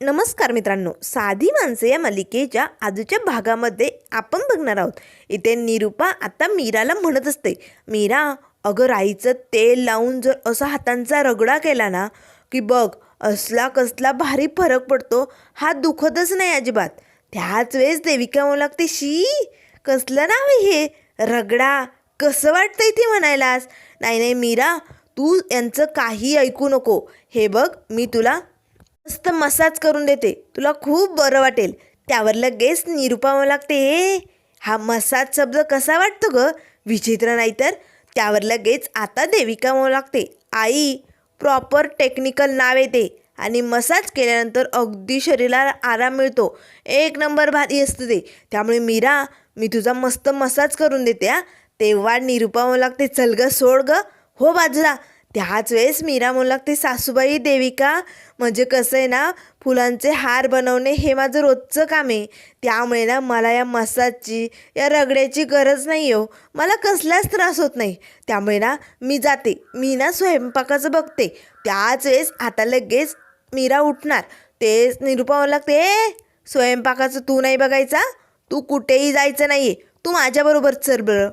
नमस्कार मित्रांनो साधी माणसं या मालिकेच्या आजच्या भागामध्ये आपण बघणार आहोत. इथे निरूपा आता मीराला म्हणत असते मीरा अगं राईचं तेल लावून जर असा हातांचा रगडा केला ना की बघ असला कसला भारी फरक पडतो हा दुखतच नाही अजिबात. त्याच वेळेस देविका म्हणू लागते शी कसलं नाव आहे हे? रगडा? कसं वाटतंय ते म्हणायलास? नाही नाही मीरा तू यांचं काही ऐकू नको. हे बघ मी तुला मस्त मसाज करून देते. तुला खूप बरं वाटेल. त्यावर लगेच निरुपा लागते हे. हा मसाज शब्द कसा वाटतो ग? विचित्र नाही तर? त्यावर लगेच आता देविका म्हणू लागते. आई प्रॉपर टेक्निकल नाव येते. आणि मसाज केल्यानंतर अगदी शरीराला आराम मिळतो. एक नंबर भारी असतं ते. त्यामुळे मीरा मी तुझा मस्त मसाज करून देते हा. तेव्हा निरुपावं लागते. चल ग सोड ग. हो बाजूला. त्याच वेळेस मीरा म्हणू लागते सासूबाई देविका म्हणजे कसं आहे ना फुलांचे हार बनवणे हे माझं रोजचं काम आहे. त्यामुळे ना मला या मसाजची या रगड्याची गरज नाही हो. मला कसलाच त्रास होत नाही. त्यामुळे ना मी जाते. मी ना स्वयंपाकाचं बघते. त्याच वेळेस आता लगेच मीरा उठणार. तेच निरुपा म्हणू लागते ए स्वयंपाकाचं तू नाही बघायचा? तू कुठेही जायचं नाही आहे तू माझ्याबरोबर चल बरं.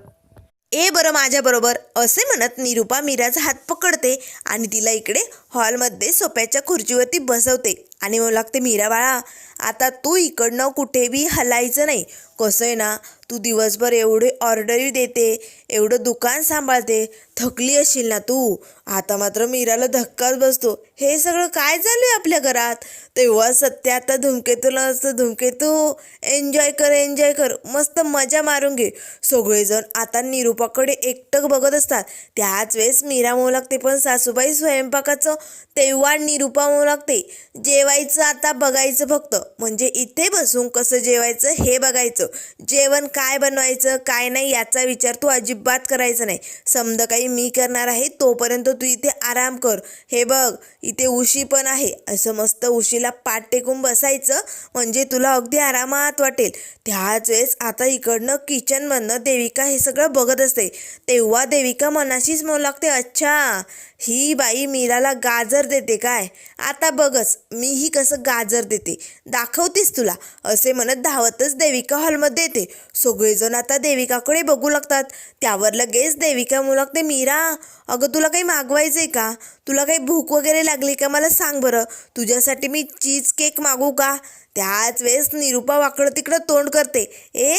ए बरं माझ्याबरोबर असे म्हणत निरुपा मीराचा हात पकडते आणि तिला इकडे हॉलमध्ये सोप्याच्या खुर्चीवरती बसवते. आणि म्हणू लागते मीरा बाळा आता तू इकडनं कुठेही हलायचं नाही. कसं आहे ना तू दिवसभर एवढे ऑर्डरी देते एवढं दुकान सांभाळते थकली असशील ना तू? आता मात्र मीराला धक्काच बसतो. हे सगळं काय चालू आहे आपल्या घरात? तेव्हा सत्य आता धुमकेतूला असतं. धुमकेतू एन्जॉय कर एन्जॉय कर. मस्त मजा मारून घे. सगळेजण आता निरूपाकडे एकटक बघत असतात. त्याच वेळेस मीरा म्हणू लागते पण सासूबाई स्वयंपाकाचं तेव्हा निरुपावं लागते जेवायचं आता बघायचं फक्त. म्हणजे इथे बसून कसं जेवायचं हे बघायचं. जेवण काय बनवायचं काय नाही याचा विचार तू अजिबात करायचा नाही. समजा काही मी करणार आहे तोपर्यंत तू इथे आराम कर. हे बघ इथे उशी पण आहे. असं मस्त उशीला पाठ टेकून बसायचं म्हणजे तुला अगदी आरामात वाटेल. त्याच वेळेस आता इकडनं किचनमधनं देविका हे सगळं बघत असते. तेव्हा देविका मनाशीच म्हणू लागते अच्छा ही बाई मीराला गाजर देते काय? आता बघच मीही कसं गाजर देते. दाखवतेस तुला. असे म्हणत धावतच देविका हॉलमध्ये येते. सगळेजण आता देविकाकडे बघू लागतात. त्यावर लगेच देविका मुलागते मीरा अगं तुला काही मागवायचं आहे का? तुला काही भूक वगैरे लागली का? मला सांग बरं. तुझ्यासाठी मी चीज केक मागू का? त्याच वेळेस निरुपा वाकडं तिकडं तोंड करते. ए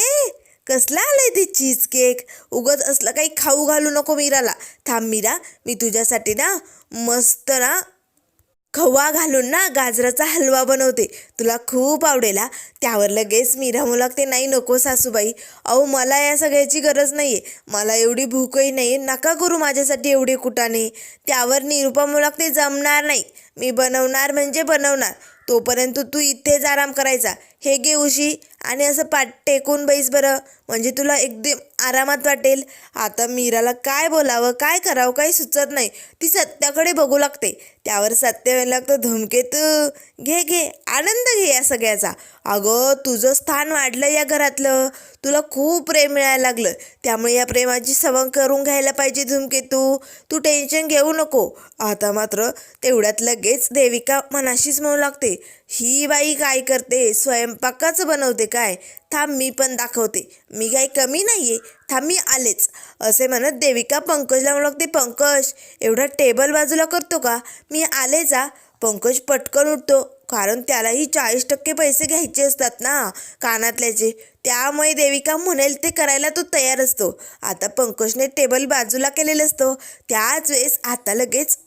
कसला आलंय ते चीज केक? उगत असलं काही खाऊ घालू नको मीराला. थांब मीरा मी तुझ्यासाठी ना मस्त ना खवा घालून ना गाजराचा हलवा बनवते. तुला खूप आवडेला त्यावर लगेच मी राहू लागते. नाही नको सासूबाई. अहो मला या सगळ्याची गरज नाही आहे मला एवढी भूकही नाही आहे नका करू माझ्यासाठी एवढे कुटाने. त्यावर निरुपा म्हणू लागते जमणार नाही. मी बनवणार म्हणजे बनवणार. तोपर्यंत तू इथेच आराम करायचा. हे घे उशी. आणि असं पाठ टेकून बैस बरं. म्हणजे तुला एकदम आरामात वाटेल. आता मीराला काय बोलावं काय करावं काही सुचत नाही. ती सत्याकडे बघू लागते. त्यावर सत्य व्हायला लागतं. धुमकेतू. घे घे. आनंद घे या सगळ्याचा. अगं तुझं स्थान वाढलं या घरातलं. तुला खूप प्रेम मिळायला लागलं. त्यामुळे या प्रेमाची सवंग करून घ्यायला पाहिजे धुमकेतू. तू टेन्शन घेऊ नको. आता मात्र तेवढ्यात लगेच देविका मनाशीच म्हणू लागते. ही बाई काय करते? स्वयंपाकाचं बनवते काय? थांब मी पण दाखवते. मी काही कमी नाही आहे थांब मी आलेच. असे म्हणत देविका पंकजला म्हणू लागते पंकज एवढा टेबल बाजूला करतो का? मी आले जा. पंकज पटकन उठतो. कारण त्यालाही चाळीस टक्के पैसे घ्यायचे असतात ना कानातल्याचे. त्यामुळे देविका म्हणेल ते करायला तो तयार असतो. आता पंकजने टेबल बाजूला केलेलं असतं. त्याच वेळेस आता लगेच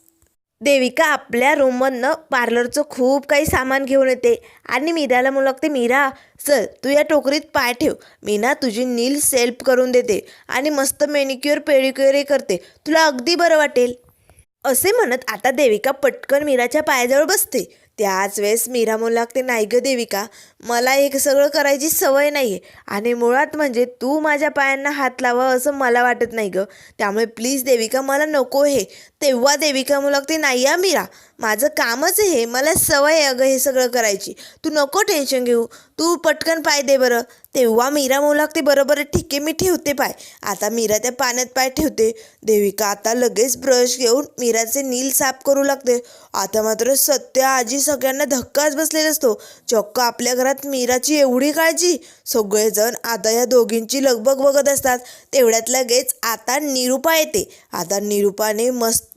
देविका आपल्या रूममधनं पार्लरचं खूप काही सामान घेऊन येते. आणि मीराला म्हणू लागते मीरा चल तू या टोकरीत पाय ठेव. मी ना तुझी नील सेल्फ करून देते आणि मस्त मेनिक्युअर पेडिक्युअरही करते. तुला अगदी बरं वाटेल. असे म्हणत आता देविका पटकन मीराच्या पायाजवळ बसते. त्याच वेळेस मीरा म्हणू लागते नाही ग देविका मला हे सगळं करायची सवय नाही आहे आणि मुळात म्हणजे तू माझ्या पायांना हात लावा असं मला वाटत नाही गं. त्यामुळे प्लीज देविका मला नको हे. तेव्हा देविका म्हणू लागते नाही या मीरा माझं कामच हे मला सवय आहे अगं हे सगळं करायची. तू नको टेन्शन घेऊ तू पटकन पाय दे बरं. तेव्हा मीरा म्हणू लागते बरोबर ठीक आहे मी ठेवते पाय. आता मीरा त्या पाण्यात पाय ठेवते. देविका आता लगेच ब्रश घेऊन मीराचे नील साफ करू लागते. आता मात्र सत्य आजी सगळ्यांना धक्काच बसलेला असतो. चक्क आपल्या घरात मीराची एवढी काळजी? सगळेजण आता या दोघींची लगबग बघत असतात. तेवढ्यात लगेच आता निरुपा येते. आता निरुपाने मस्त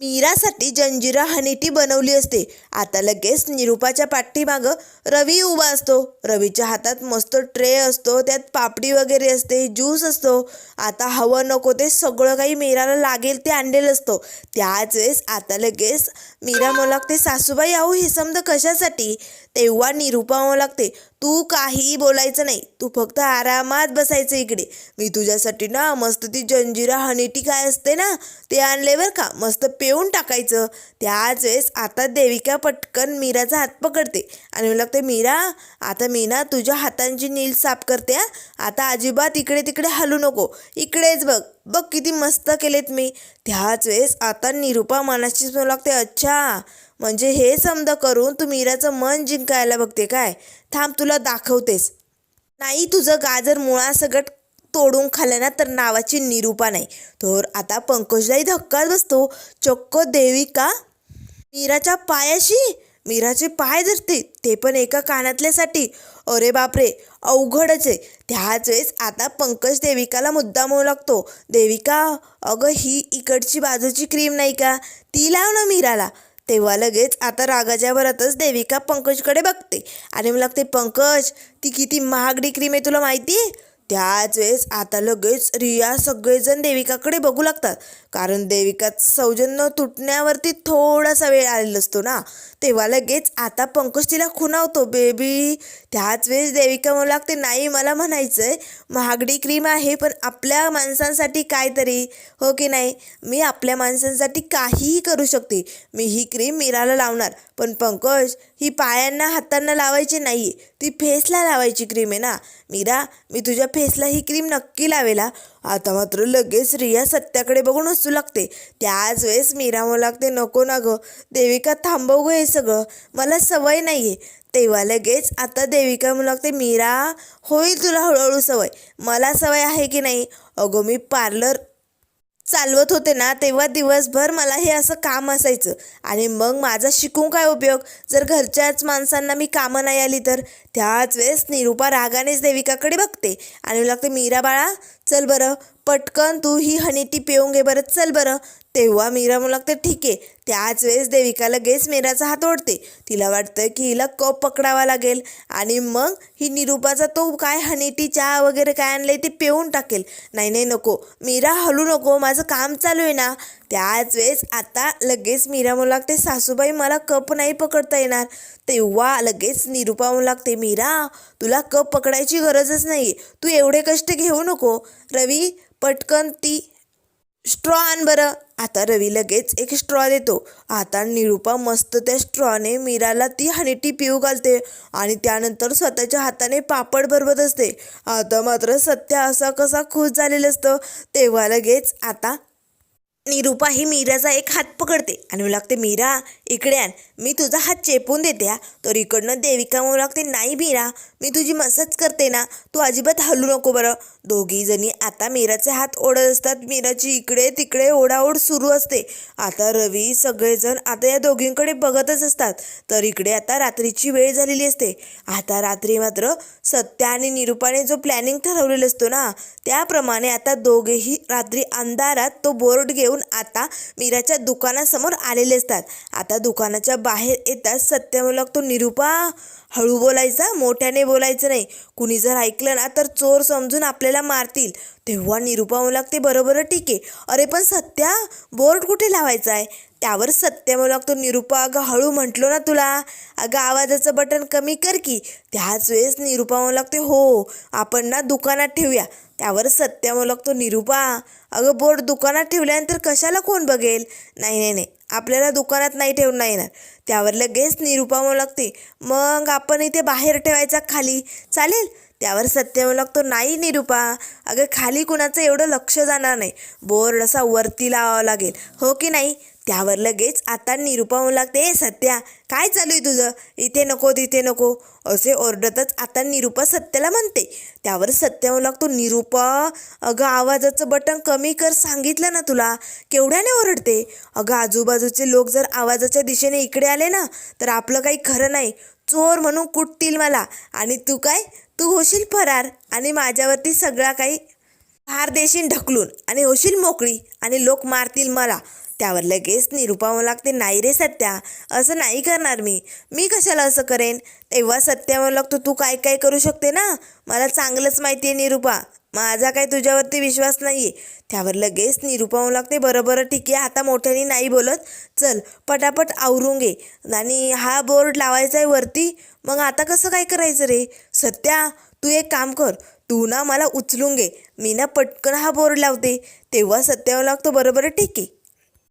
मीरासाठी जंजिरा हनीटी बनवली असते. आता लगेच निरुपाच्या पाठीमागं रवी उभा असतो. रवीच्या हातात मस्त ट्रे असतो त्यात पापडी वगैरे असते ज्यूस असतो. आता हवं नको ते सगळं काही मीराला लागेल ते आणलेलं असतो. त्याच वेळेस आता लगेच मीरा म्हणू ते सासूबाई आहो हे समजा कशासाठी? तेव्हा निरुपा म्हणू लागते. तू काहीही बोलायचं नाही. तू फक्त आरामात बसायचं इकडे. मी तुझ्यासाठी ना मस्त ती जंजिरा हनीटी काय असते ना ते आणले बर का. मस्त पेऊन टाकायचं. त्याच वेळेस आता देविका पटकन मीराचा हात पकडते. आणि मला लागते मीरा आता मी ना तुझ्या हातांची नील साफ करते हा. आता अजिबात इकडे तिकडे हलू नको. इकडेच बघ. बघ किती मस्त केलेत मी. त्याच वेळेस आता निरुपा मनाशीच म्हणू लागते अच्छा. म्हणजे हे समज करून तू मीराचं मन जिंकायला बघते काय? थांब तुला दाखवतेस नाही तुझं गाजर मुळासकट तोडून खाल्लं ना तर नावाची निरूपा नाही. तर आता पंकजलाही धक्काच बसतो. चक्क देविका मीराच्या पायाशी? मीराचे पाय धरते ते पण एका कानातल्यासाठी. अरे बापरे अवघडच आहे. त्याच वेळेस आता पंकज देविकाला मुद्दा म्हणू लागतो. देविका अगं ही इकडची बाजूची क्रीम नाही का? ती लाव ना मीराला. तेव्हा लगेच आता रागाच्या भरातच देविका पंकजकडे बघते. आणि मला लागते पंकज ती किती महागडी क्रीम आहे तुला माहिती? आहे त्याच वेळेस आता लगेच रिया सगळेजण देविकाकडे बघू लागतात. कारण देविकात सौजन्य तुटण्यावरती थोडासा वेळ आलेला असतो ना. तेव्हा लगेच आता पंकज तिला खुणावतो बेबी त्याच वेळेस देविका म्हणू लागते नाही मला म्हणायचं आहे महागडी क्रीम आहे पण आपल्या माणसांसाठी काहीतरी हो की नाही? मी आपल्या माणसांसाठी काहीही करू शकते. मी ही क्रीम मीराला लावणार पण पंकज ही पायांना हातांना लावायची नाही आहे ती फेसला लावायची क्रीम आहे ना. मीरा मी तुझ्या फेसला ही क्रीम नक्की लावेला. आता मात्र लगेच रिया सत्याकडे बघून हसू लागते. त्याच वेळेस मीरा लागते नको ना गं देविका थांबव गं हे सगळं मला सवय नाही आहे तेव्हा लगेच आता देविका म्हणू लागते मीरा होईल तुला हळूहळू सवय मला सवय आहे की नाही? अगं मी पार्लर चालवत होते ना तेव्हा दिवसभर मला हे असं काम असायचं. आणि मग माझा शिकून काय उपयोग? जर घरच्याच माणसांना मी कामं नाही आली तर? त्याच वेळेस निरुपा रागानेच देविकाकडे बघते. आणि मला लागते मीरा बाळा चल बरं पटकन तू ही हनीटी पिऊन घे बरं चल बरं. तेव्हा मीरा म्हणू लागते ठीक आहे. त्याच वेळेस देविका लगेच मीराचा हात ओढते. तिला वाटतं की हिला कप पकडावा लागेल. आणि मग ही निरुपाचा तो काय हनीटी चहा वगैरे काय आणलंय ते पिऊन टाकेल. नाही नाही नको. मीरा हलू नको. माझं काम चालू आहे ना. त्याच वेळेस आता लगेच मीरा म्हणू लागते सासूबाई मला कप नाही पकडता येणार. तेव्हा लगेच निरुपा म्हणू लागते मीरा तुला कप पकडायची गरजच नाही तू एवढे कष्ट घेऊ नको. रवी पटकन ती स्ट्रॉ आण बरं. आता रवी लगेच एक स्ट्रॉ देतो. आता निरुपा मस्त त्या स्ट्रॉने मीराला ती हनीटी पिऊ घालते आणि त्यानंतर स्वतःच्या हाताने पापड भरवत असते. आता मात्र सत्य असा कसा खुश झालेलं असतं तेव्हा लगेच आता निरुपा ही मीराचा एक हात पकडते आणि म्हणू लागते मीरा इकडे आण. मी तुझा हात चेपून देते हा. तर इकडनं देविका म्हणू लागते नाही मीरा मी तुझी मसाज करते ना तू अजिबात हलू नको बरं. दोघी जणी आता मीराचे हात ओढत असतात. मीराची इकडे तिकडे ओढाओढ सुरू असते. आता रवी सगळेजण आता या दोघींकडे बघतच असतात. तर इकडे आता रात्रीची वेळ झालेली असते. आता रात्री मात्र सत्या आणि निरुपाने जो प्लॅनिंग ठरवलेलं असतो ना त्याप्रमाणे आता दोघेही रात्री अंधारात तो बोर्ड घेऊन आता मीराच्या दुकानासमोर आलेले असतात. आता दुकानाच्या बाहेर येताच सत्यामुलक तो निरूपा निरुपा हळू बोलायचा मोठ्याने बोलायचं नाही. कुणी जर ऐकलं ना तर चोर समजून आपल्याला मारतील. तेव्हा निरुपा म्हणू लागते बरोबर ठीक आहे. अरे पण सत्या बोर्ड कुठे लावायचा आहे त्यावर सत्य म्हणू लागतो निरुपा अगं हळू म्हटलो ना तुला. अगं आवाजाचं बटन कमी कर की. त्याच वेळेस निरुपा म्हणू लागते हो आपण ना दुकानात ठेवूया. त्यावर सत्य म्हणू लागतो निरुपा अगं बोर्ड दुकानात ठेवल्यानंतर कशाला कोण बघेल? नाही नाही नाही. आपल्याला दुकानात नाही ठेवणार येणार. त्यावर लगेच निरुपा लागते मग आपण इथे बाहेर ठेवायचा खाली. चालेल. त्यावर सत्य लागतो नाही निरुपा. अगं खाली कुणाचं एवढं लक्ष जाणार नाही. बोर्ड असा वरती लावावा लागेल. हो की नाही? त्यावर लगेच आता निरुपा म्हणू लागते ए सत्या काय चालू आहे तुझं? इथे नको तिथे नको. असे ओरडतच आता निरुपा सत्याला म्हणते. त्यावर सत्य म्हणू लागतो निरुपा अगं आवाजाचं बटन कमी कर सांगितलं ना तुला. केवढ्याने ओरडते? अगं आजूबाजूचे लोक जर आवाजाच्या दिशेने इकडे आले ना तर आपलं काही खरं नाही. चोर म्हणून कुटतील मला. आणि तू काय? तू होशील फरार. आणि माझ्यावरती सगळा काही हार देशील ढकलून. आणि होशील मोकळी. आणि लोक मारतील मला. त्यावर लगेच निरुपा लागते. नाही रे सत्या. असं नाही करणार मी. मी कशाला असं करेन? तेव्हा सत्यावर लागतो. तू काय काय करू शकते ना? मला चांगलंच माहिती आहे निरुपा. माझा काय तुझ्यावरती विश्वास नाही आहे त्यावर लगेच निरुपाव लागते. बरं बरं ठीक आहे. आता मोठ्याने नाही बोलत. चल पटापट आवरून घे. आणि हा बोर्ड लावायचा आहे वरती. मग आता कसं काय करायचं रे? सत्या तू एक काम कर. तू ना मला उचलून घे. मी ना पटकन हा बोर्ड लावते. तेव्हा सत्यावर लागतो बरोबर ठीक आहे?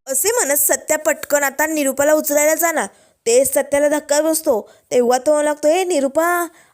असे म्हणत सत्या पटकन आता निरूपाला उचलायला जाणार. तेच सत्याला धक्का बसतो. तेव्हा तो लागतो हे निरुपा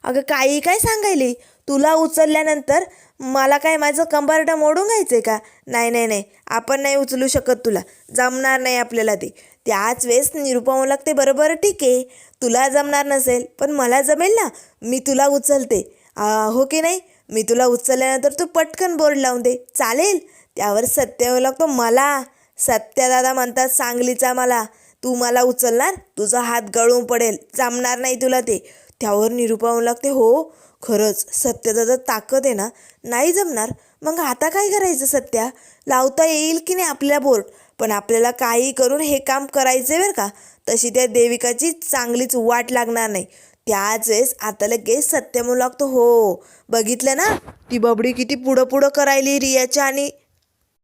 अगं काही काय सांगायली? तुला उचलल्यानंतर मला काय माझं कंबारडा मोडून घ्यायचं आहे का? नाही नाही नाही. आपण नाही उचलू शकत तुला. जमणार नाही आपल्याला ते. त्याच वेळेस निरूपा म्हणू लागते बरोबर ठीक आहे. तुला जमणार नसेल पण मला जमेल ना. मी तुला उचलते. हो की नाही? मी तुला उचलल्यानंतर तू पटकन बोर्ड लावून दे. चालेल? त्यावर सत्य होऊ लागतो मला सत्यदादा म्हणतात सांगलीचा मला. तू मला उचलणार? तुझा हात गळून पडेल. जमणार नाही तुला ते. त्यावर निरुपा होऊ लागते हो खरंच. सत्यदादा ताकद आहे ना? नाही जमणार. मग आता काय करायचं सत्या? लावता येईल की नाही आपल्या बोर्ड? पण आपल्याला काही करून हे काम करायचं आहे बरं का? तशी त्या देविकाची चांगलीच वाट लागणार नाही. त्याच वेळेस आता लगेच सत्य म्हणू लागतो हो. बघितलं ना? ती बबडी किती पुढं पुढं करायली रियाच्या आणि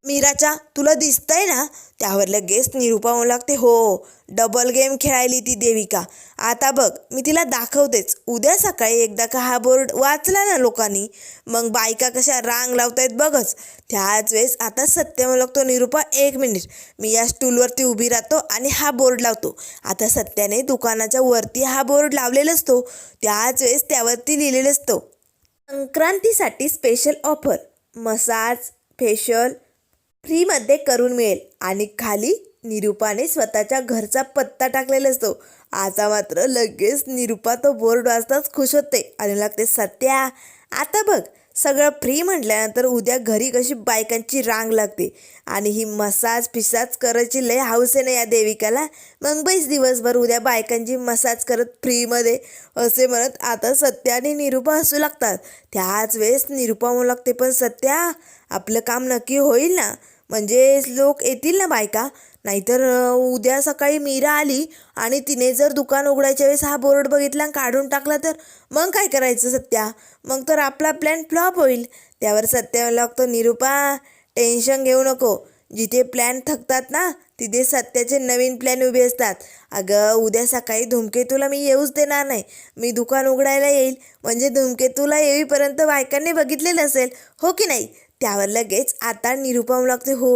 मीराच्या तुला दिसतंय ना? त्यावर लगेच निरुपा म्हणू लागते हो डबल गेम खेळायली ती देविका. आता बघ मी तिला दाखवतेच. उद्या सकाळी एकदा का हा बोर्ड वाचला ना लोकांनी? मग बायका कशा रांग लावतायत बघच. त्याच वेळेस आता सत्य म्हणू लागतो निरुपा एक मिनिट. मी या स्टूलवरती उभी राहतो आणि हा बोर्ड लावतो. आता सत्याने दुकानाच्या वरती हा बोर्ड लावलेला असतो. त्याच वेळेस त्यावरती लिहिलेलं असतो. संक्रांतीसाठी स्पेशल ऑफर मसाज फेशियल फ्रीमध्ये करून मिळेल. आणि खाली निरुपाने स्वतःच्या घरचा पत्ता टाकलेला असतो. आता मात्र लगेच निरुपा तो बोर्ड वाजताच खुश होते आणि लागते सत्या आता बघ. सगळं फ्री म्हटल्यानंतर उद्या घरी कशी बायकांची रांग लागते. आणि ही मसाज पिसाज करायची लय हाऊस आहे ना या देविकाला. मग बैस दिवसभर उद्या बायकांची मसाज करत फ्रीमध्ये. असे म्हणत आता सत्या आणि निरुपा हसू लागतात. त्याच वेळेस निरुपा म्हणू लागते पण सत्या आपलं काम नक्की होईल ना? म्हणजे लोक येतील ना बायका? नाहीतर उद्या सकाळी मीरा आली आणि तिने जर दुकान उघडायच्या वेळेस हा बोर्ड बघितला आणि काढून टाकला तर मग काय करायचं सत्या? मग तर आपला प्लॅन फ्लॉप होईल. त्यावर सत्या लागतो निरुपा टेन्शन घेऊ नको. जिथे प्लॅन थकतात ना तिथे सत्याचे नवीन प्लॅन उभे असतात. अगं उद्या सकाळी धूमकेतूला मी येऊच देणार नाही. मी दुकान उघडायला येईल. म्हणजे धूमकेतूला येईपर्यंत बायकांनी बघितलेलं असेल. हो की नाही? त्यावर लगेच आता निरुपम लागते हो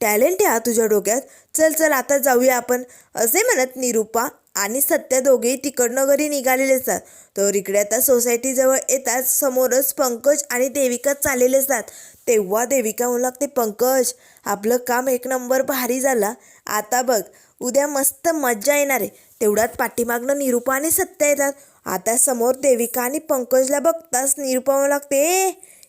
टॅलेंट आहे तुझ्या डोक्यात. चल चल आता जाऊया आपण. असे म्हणत निरुपा आणि सत्या दोघेही तिकडनं घरी निघालेले असतात. तर इकडे आता सोसायटीजवळ येतात. समोरच पंकज आणि देविका चाललेले असतात. तेव्हा देविका म्हणू लागते पंकज आपलं काम एक नंबर भारी झाला. आता बघ उद्या मस्त मज्जा येणार आहे. तेवढ्यात पाठीमागनं निरुपा आणि सत्या येतात. आता समोर देविका आणि पंकजला बघताच निरुपा म्हणू लागते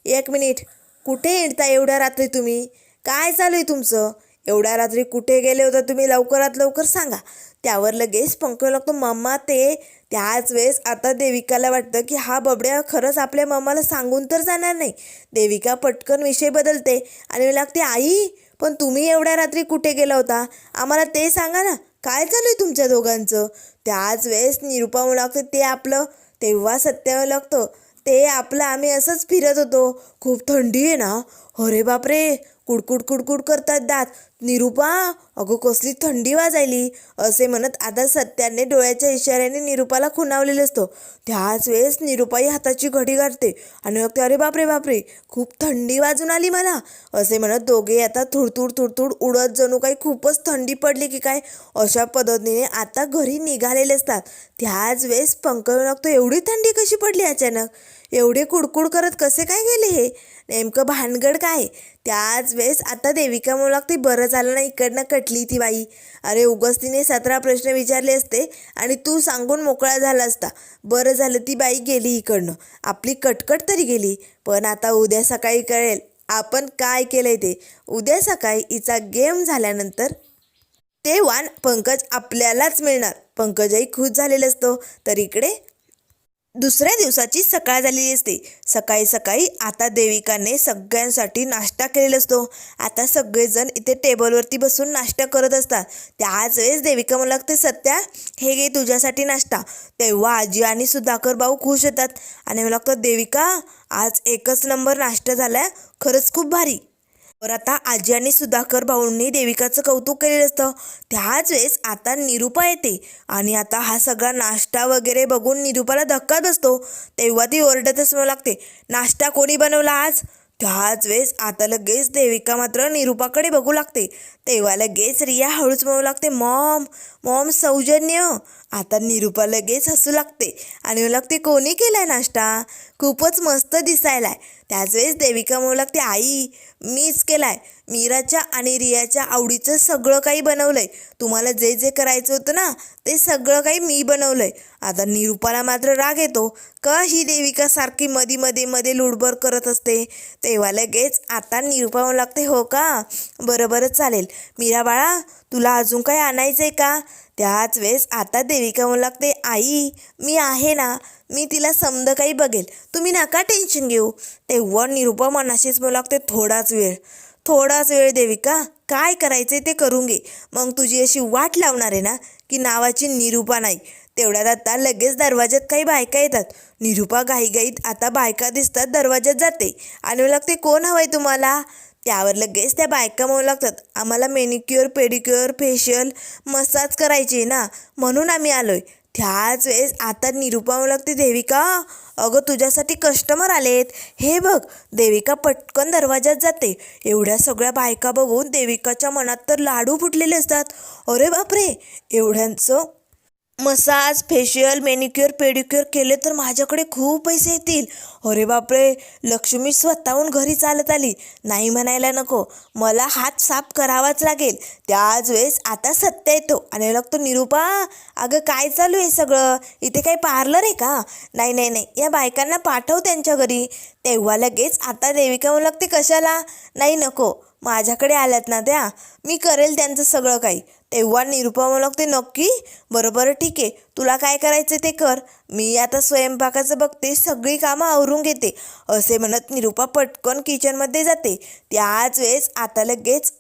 एक मिनिट. कुठे येता एवढ्या रात्री तुम्ही? काय चालू आहे तुमचं? एवढ्या रात्री कुठे गेले होता तुम्ही? लवकरात लवकर सांगा. त्यावर लगेच पंकज लागतो. मम्मा ते त्याच वेळेस आता देविकाला वाटतं की हा बबड्या खरंच आपल्या मम्माला सांगून तर जाणार नाही. देविका पटकन विषय बदलते आणि लागते आई पण तुम्ही एवढ्या रात्री कुठे गेला होता? आम्हाला ते सांगा ना. काय चालू आहे तुमच्या दोघांचं? त्याच वेळेस निरुपा म्हणू लागते ते आपलं तेव्हा सत्यावर लागतं. ते आपलं आम्ही असंच फिरत होतो. खूप थंडी आहे ना? अरे बापरे! कुडकुड कुडकुड करतात दात. निरुपा अगं कसली थंडी वाजायली. असे म्हणत आता सत्याने डोळ्याच्या इशाऱ्याने निरुपाला खुणावलेलं असतो. त्याच वेळेस निरुपाई हाताची घडी काढते आणि मग अरे बापरे बापरे खूप थंडी वाजून आली मला. असे म्हणत दोघे आता थुडथुड थुडथुड उडत जणू काही खूपच थंडी पडली की काय अशा पद्धतीने आता घरी निघालेले असतात. त्याच वेळेस पंकज लागतो एवढी थंडी कशी पडली अचानक? एवढे कुडकुड करत कसे काय गेले हे? नेमकं भानगड काय? त्याच वेळेस आता देविका म्हणू लागते बरं झालं ना इकडनं कटली ती बाई. अरे उगस तिने सतरा प्रश्न विचारले असते आणि तू सांगून मोकळा झाला असता. बरं झालं ती बाई गेली इकडनं. आपली कटकट तरी गेली. पण आता उद्या सकाळी कळेल आपण काय केलंय ते. उद्या सकाळी हिचा गेम झाल्यानंतर ते वाण पंकज आपल्यालाच मिळणार. पंकजही खुश झालेला असतो. तर इकडे दुसऱ्या दिवसाची सकाळ झालेली असते. सकाळी सकाळी आता देविकाने सगळ्यांसाठी नाश्ता केलेला असतो. आता सगळेजण इथे टेबलवरती बसून नाश्ता करत असतात. त्याच वेळेस देविका मला लागते सत्या हे घे तुझ्यासाठी नाश्ता. तेव्हा आजी आणि सुधाकर भाऊ खुश होतात आणि मला लागतं देविका आज एकच नंबर नाश्ता झाला खरंच खूप भारी. तर आता आजी आणि सुधाकर भाऊंनी देविकाचं कौतुक केलेलं असतं. त्याच वेळेस आता निरूपा येते आणि आता हा सगळा नाश्ता वगैरे बघून निरूपाला धक्का बसतो. तेव्हा ती ओरडतच म्हणू लागते. नाश्ता कोणी बनवला आज? त्याच वेळेस आता लगेच देविका मात्र निरूपाकडे बघू लागते. तेव्हा लगेच रिया हळूच म्हणू लागते मॉम मॉम सौजन्य. आता निरूपा लगेच हसू लागते आणि म्हणू लागते कोणी केलाय नाश्ता? खूपच मस्त दिसायलाय. त्याच वेळेस देविका म्हणू लागते आई मीच केलाय. मीराच्या आणि रियाच्या आवडीचं सगळं काही बनवलंय. तुम्हाला जे जे करायचं होतं ना ते सगळं काही मी बनवलंय. आता निरूपाला मात्र राग येतो. का ही देविका सारखी मध्ये मध्ये मध्ये लुडबर करत असते? तेव्हा लगेच आता निरूपा लागते हो का? बरं बरं चालेल. मीरा बाळा तुला अजून काही आणायचं आहे का? त्याच वेळेस आता देविका म्हणू लागते आई मी आहे ना. मी तिला समद काही बघेल. तुम्ही नका टेन्शन घेऊ. तेव्हा निरुपा मनाशीच म्हणू लागते थोडाच वेळ. थोडाच वेळ देविका काय करायचे ते करून घे. मग तुझी अशी वाट लावणार आहे ना की नावाची निरूपा नाही. तेवढ्यात आता लगेच दरवाज्यात काही बायका येतात. निरूपा घाईघाईत आता बायका दिसतात दरवाज्यात जाते. आणि लागते कोण हवंय तुम्हाला? त्यावर लगेच त्या बायका म्हणू लागतात आम्हाला मेनिक्युअर पेडिक्युअर फेशियल मसाज करायची आहे ना. म्हणून आम्ही आलोय. त्याच वेळेस आता निरूपा लागते देविका अगं तुझ्यासाठी कस्टमर आलेत. हे बघ देविका पटकन दरवाजात जाते. एवढ्या सगळ्या बायका बघून देविकाच्या मनात तर लाडू फुटलेले असतात. अरे बापरे एवढ्यांचं मसाज फेशियल मेनिक्युअर पेडिक्युअर केले तर माझ्याकडे खूप पैसे येतील. अरे बापरे लक्ष्मी स्वतःहून घरी चालत आली. नाही म्हणायला नको. मला हात साफ करावाच लागेल. त्याच वेळेस आता सत्य येतो. आणि लागतो निरूपा अगं काय चालू आहे सगळं? इथे काही पार्लर आहे का? नाही नाही नाही. या बायकांना पाठव त्यांच्या घरी. तेव्हा लगेच आता देविका म्हणू लागते कशाला? नाही नको. माझ्याकडे आल्यात ना त्या. मी करेल त्यांचं सगळं काही. तेव्हा निरुपा म्हणू लागते नक्की? बरोबर ठीक आहे. तुला काय करायचं ते कर. मी आता स्वयंपाकाचं बघते सगळी कामं आवरून घेते. असे म्हणत निरुपा पटकन किचनमध्ये जाते. त्याच वेळेस आता लगेच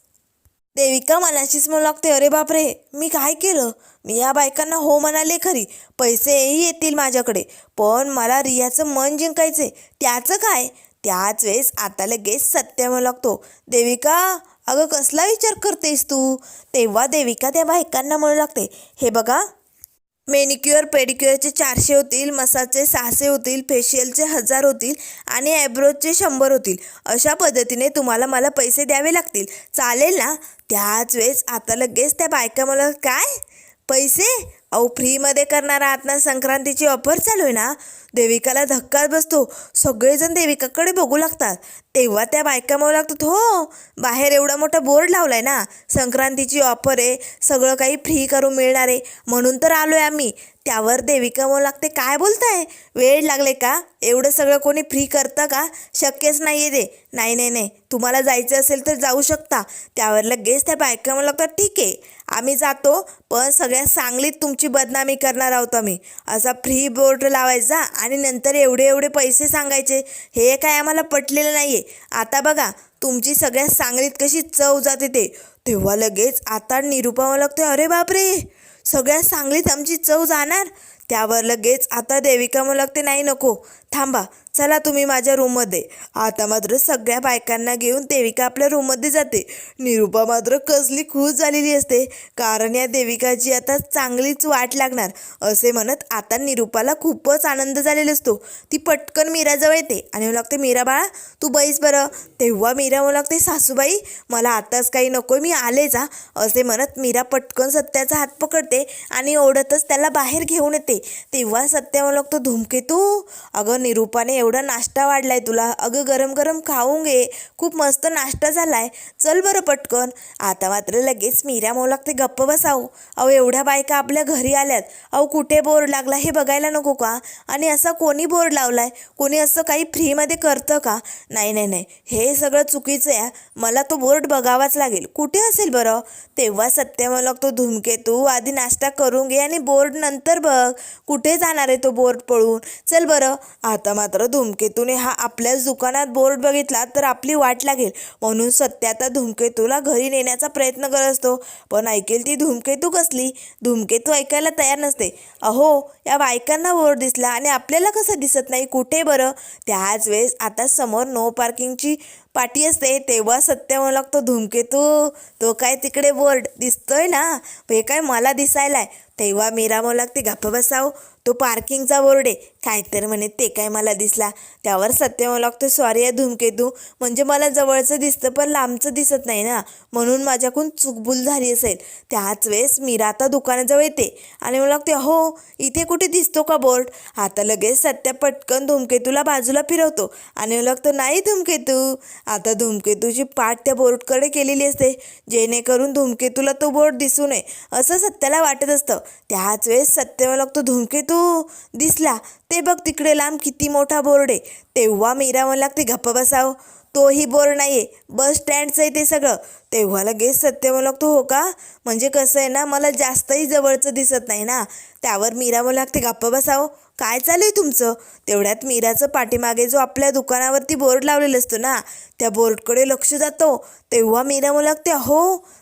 देविका मनाशीच म्हणू लागते अरे बापरे मी काय केलं? मी या बायकांना हो म्हणाले खरी. पैसेही येतील माझ्याकडे. पण मला रियाचं मन जिंकायचे त्याचं काय? त्याच वेळेस आता लगेच सत्य म्हणू लागतो. देविका अगं कसला विचार करतेस तू? तेव्हा देविका त्या बायकांना म्हणू लागते हे बघा मेनिक्युअर पेडिक्युअरचे चारशे होतील मसाजचे सहाशे होतील फेशियलचे हजार होतील आणि ॲब्रोजचे शंभर होतील. अशा पद्धतीने तुम्हाला मला पैसे द्यावे लागतील. चालेल ना? त्याच वेळेस आता लगेच त्या बायका मला काय? पैसे? अहो फ्रीमध्ये करणार आहात ना संक्रांतीची ऑफर चालू आहे ना देविकाला धक्काच बसतो. सगळेजण देविकाकडे बघू लागतात. तेव्हा त्या बायका म्हणू लागतात हो बाहेर एवढा मोठा बोर्ड लावलाय ना संक्रांतीची ऑफर आहे सगळं काही फ्री करून मिळणार आहे. म्हणून तर आलो आहे आम्ही. त्यावर देविका म्हणू लागते. काय बोलताय? वेळ लागले का? एवढं सगळं कोणी फ्री करतं का? शक्यच नाही आहे ते. नाही नाही नाही. तुम्हाला जायचं असेल तर जाऊ शकता. त्यावर लगेच त्या बायका म्हणू लागतात. ठीक आहे. आम्ही जातो पण सगळ्या सांगलीत तुमची बदनामी करणार आहोत आम्ही. असा फ्री बोर्ड लावायचा आणि नंतर एवढे एवढे पैसे सांगायचे. हे काय आम्हाला पटलेलं नाही आहे आता बघा तुमची सगळ्या सांगलीत कशी चव जाते ते. तेव्हा लगेच आता निरूपा लागते अरे बापरे! सगळ्या सांगलीत आमची चव जाणार? त्यावर लगेच आता देविका मला ते नाही नको. थांबा. चला तुम्ही माझ्या रूममध्ये. आता मात्र सगळ्या बायकांना घेऊन देविका आपल्या रूममध्ये जाते. निरूपा मात्र कसली खुश झालेली असते. कारण या देविकाची आता चांगलीच वाट लागणार. असे म्हणत आता निरूपाला खूपच आनंद झालेला असतो. ती पटकन मीराजवळ येते आणि म्हणू लागते मीरा बाळा तू बैस बरं. तेव्हा मीरा म्हणू लागते सासूबाई मला आताच काही नको मी आले जा. असे म्हणत मीरा पटकन सत्याचा हात पकडते आणि ओढतच त्याला बाहेर घेऊन येते. तेव्हा सत्या म्हणू लागतो धुमकेतू अगं निरूपाने एवढा नाश्ता वाढलाय तुला? अगं गरम गरम खाऊन घे. खूप मस्त नाश्ता झालाय. चल बरं पटकन. आता मात्र लगेच मीरा मोलाक ते गप्प बसावं. अहो एवढ्या बायका आपल्या घरी आल्यात. अहो कुठे बोर्ड लागला हे बघायला नको का? आणि असा कोणी बोर्ड लावलाय? कोणी असं काही फ्रीमध्ये करतं का? नाही नाही नाही. हे सगळं चुकीचं आहे मला तो बोर्ड बघावाच लागेल. कुठे असेल बरं? तेव्हा सत्य मला तो धूमकेतू आधी नाश्ता करून घे आणि बोर्ड नंतर बघ. कुठे जाणार आहे तो बोर्ड पळून? चल बरं. आता मात्र धुमकेतूने हा आपल्याच दुकानात बोर्ड बघितला तर आपली वाट लागेल. म्हणून सत्य आता धुमकेतूला घरी नेण्याचा प्रयत्न करत असतो. पण ऐकेल ती धुमकेतू कसली? धुमकेतू ऐकायला तयार नसते. अहो या बायकांना बोर्ड दिसला आणि आपल्याला कसं दिसत नाही? कुठे बरं? त्याच वेळेस आता समोर नो पार्किंगची पाटी असते. तेव्हा सत्य म्हणू लागतो धुमकेतू तो काय तिकडे बोर्ड दिसतोय ना? हे काय मला दिसायलाय. तेव्हा मीरा म्हणू लागते गप्प बसाव. तो पार्किंगचा बोर्ड आहे. काय तर म्हणे ते काय मला दिसला. त्यावर सत्य लागतो सॉरी आहे धूमकेतू म्हणजे मला जवळचं दिसतं पण लांबचं दिसत नाही ना. म्हणून माझ्याकडून चुकबुल झाली असेल. त्याच वेळेस मीरा आता दुकानाजवळ येते. आणि मला लागते हो इथे कुठे दिसतो का बोर्ड? आता लगेच सत्य पटकन धूमकेतूला बाजूला फिरवतो. आणि मला लागतो नाही धुमकेतू. आता धूमकेतूची पाठ त्या बोर्डकडे केलेली असते. जेणेकरून धूमकेतूला तो बोर्ड दिसू नये. असं सत्याला वाटत असतं. त्याच वेळेस सत्य तो लागतो धुमकेतू दिसला. ते बघ तिकडे लांब किती मोठा बोर्ड. आहे तेव्हा मीरा म्हणू लागते गप्प बसाव. तोही बोर्ड नाही आहे बस स्टँडचं आहे ते सगळं. तेव्हा लगेच सत्य म्हणू लागतो हो का? म्हणजे कसं आहे ना मला जास्तही जवळचं दिसत नाही ना. त्यावर मीरा म्हणू लागते गप्प बसावं. काय चालू आहे तुमचं? तेवढ्यात मीराचं पाठीमागे जो आपल्या दुकानावरती बोर्ड लावलेला असतो ना त्या बोर्डकडे लक्ष जातो. तेव्हा मीरा मुलागते हो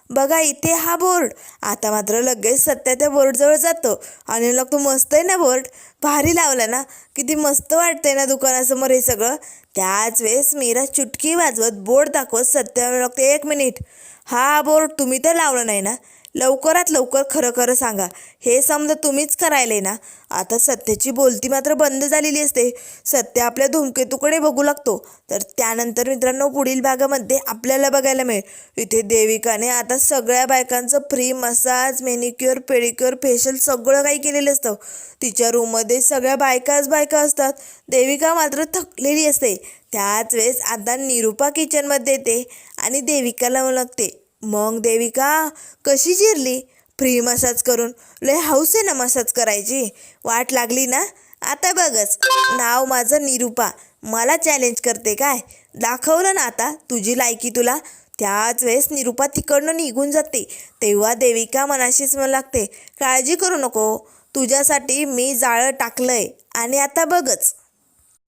बघा इथे हा बोर्ड. आता मात्र लगेच सत्या त्या बोर्डजवळ जातो. आणि म्हणू तू मस्त आहे ना बोर्ड? भारी लावला ना. किती मस्त वाटतंय ना दुकानासमोर हे सगळं. त्याच वेळेस मीरा चुटकी वाजवत बोर्ड दाखवत सत्या लागते एक मिनिट. हा बोर्ड तुम्ही तर लावला नाही ना? लवकरात लवकर खरं खरं सांगा. हे समजा तुम्हीच करायले ना आता सत्याची बोलती मात्र बंद झालेली असते. सत्य आपल्या धुमकेतूकडे बघू लागतो. तर त्यानंतर मित्रांनो पुढील भागामध्ये आपल्याला बघायला मिळेल. इथे देविकाने आता सगळ्या बायकांचं free massage manicure pedicure facial सगळं काही केलेलं असतं. तिच्या रूममध्ये सगळ्या बायकाच बायका असतात. देविका मात्र थकलेली असते. त्याच वेळेस आता निरुपा किचनमध्ये येते आणि देविकाला लागते. मग देविका कशी जिरली? फ्री मसाज करून लय हौसे आहे ना मसाज करायची? वाट लागली ना? आता बघच. नाव माझं निरुपा. मला चॅलेंज करते काय? दाखवलं ना आता? तुझी लायकी तुला? त्याच वेळेस निरुपा तिकडनं निघून जाते. तेव्हा देविका मनाशीच मला लागते काळजी करू नको. तुझ्यासाठी मी जाळं टाकलंय. आणि आता बघच.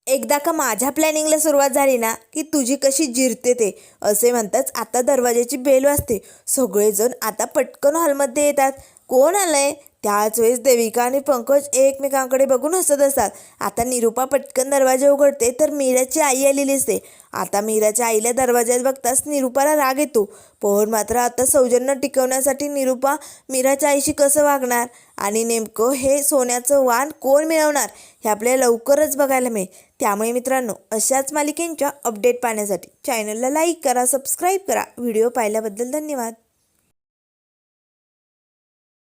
एकदा का माझ्या प्लॅनिंगला सुरुवात झाली ना की तुझी कशी जिरते ते असे म्हणताच आता दरवाजाची बेल वाजते. सगळेजण आता पटकन हॉलमध्ये येतात. कोण आलंय? त्याच वेळेस देविका आणि पंकज एकमेकांकडे बघून हसत असतात. आता निरुपा पटकन दरवाजा उघडते तर मीराची आई आलेली असते आता मीराच्या आईला दरवाजात बघताच निरुपाला राग येतो. पण मात्र आता सौजन्य टिकवण्यासाठी निरुपा मीराच्या आईशी कसं वागणार? आणि नेमकं हे सोन्याचं वाण कोण मिळवणार? हे आपल्याला लवकरच बघायला मिळेल. त्यामुळे मित्रांनो अशाच मालिकेंच्या अपडेट पाहण्यासाठी चॅनलला लाईक करा सबस्क्राईब करा. व्हिडिओ पाहिल्याबद्दल धन्यवाद.